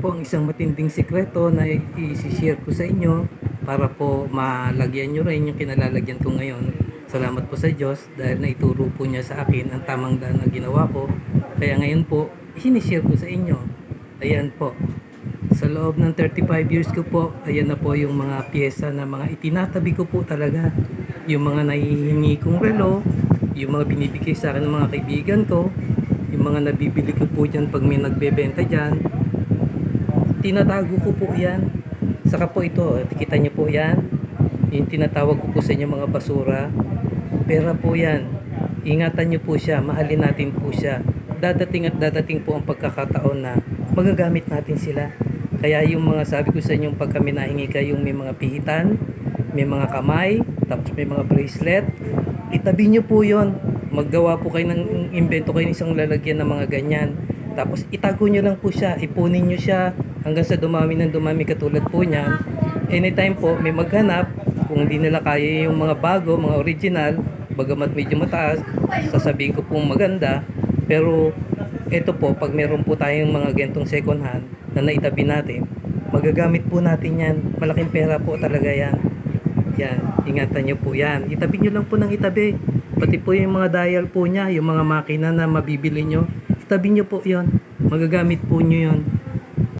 po ang isang matinding sikreto na i-share ko sa inyo para po malagyan nyo rin yung kinalalagyan ko ngayon. Salamat po sa Diyos dahil naituro po niya sa akin ang tamang daan na ginawa ko. Kaya ngayon po, sinishare ko sa inyo. Ayan po. Sa loob ng 35 years ko po, ayan na po yung mga pyesa na mga itinatabi ko po talaga. Yung mga nahihingi kong relo, yung mga binibigay sa akin ng mga kaibigan ko, yung mga nabibili ko po dyan pag may nagbebenta dyan, tinatago ko po yan. Saka po ito, kita niyo po yan. Yung tinatawag ko po sa inyo mga basura. Pera po yan. Ingatan niyo po siya, mahalin natin po siya. Dadating at dadating po ang pagkakataon na magagamit natin sila. Kaya yung mga sabi ko sa inyo, pag kami nahingi kayong may mga pihitan, may mga kamay, tapos may mga bracelet, itabi niyo po yon. Maggawa po kayo ng invento kayo ng isang lalagyan ng mga ganyan. Tapos itago nyo lang po siya, ipunin nyo siya hanggang sa dumami ng dumami katulad po niyan. Anytime po may maghanap, kung hindi nila kaya yung mga bago, mga original, bagamat medyo mataas, sasabihin ko pong maganda. Pero ito po, pag meron po tayong mga gentong second hand na naitabi natin, magagamit po natin yan. Malaking pera po talaga yan. Yan, ingatan nyo po yan. Itabi nyo lang po ng itabi. Pati po yung mga dial po niya, yung mga makina na mabibili nyo, itabi nyo po yon. Magagamit po nyo yon.